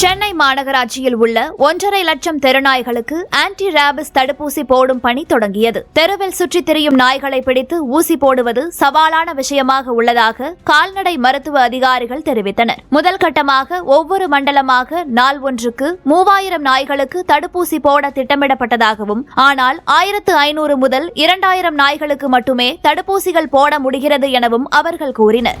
சென்னை மாநகராட்சியில் உள்ள ஒன்றரை லட்சம் தெருநாய்களுக்கு ஆன்டி ரேபிஸ் தடுப்பூசி போடும் பணி தொடங்கியது. தெருவில் சுற்றித் திரியும் நாய்களை பிடித்து ஊசி போடுவது சவாலான விஷயமாக உள்ளதாக கால்நடை மருத்துவ அதிகாரிகள் தெரிவித்தனர். முதல் கட்டமாக ஒவ்வொரு மண்டலமாக நாள் ஒன்றுக்கு மூவாயிரம் நாய்களுக்கு தடுப்பூசி போட திட்டமிடப்பட்டதாகவும் ஆனால் ஆயிரத்து ஐநூறு முதல் இரண்டாயிரம் நாய்களுக்கு மட்டுமே தடுப்பூசிகள் போட முடிகிறது எனவும் அவர்கள் கூறினர்.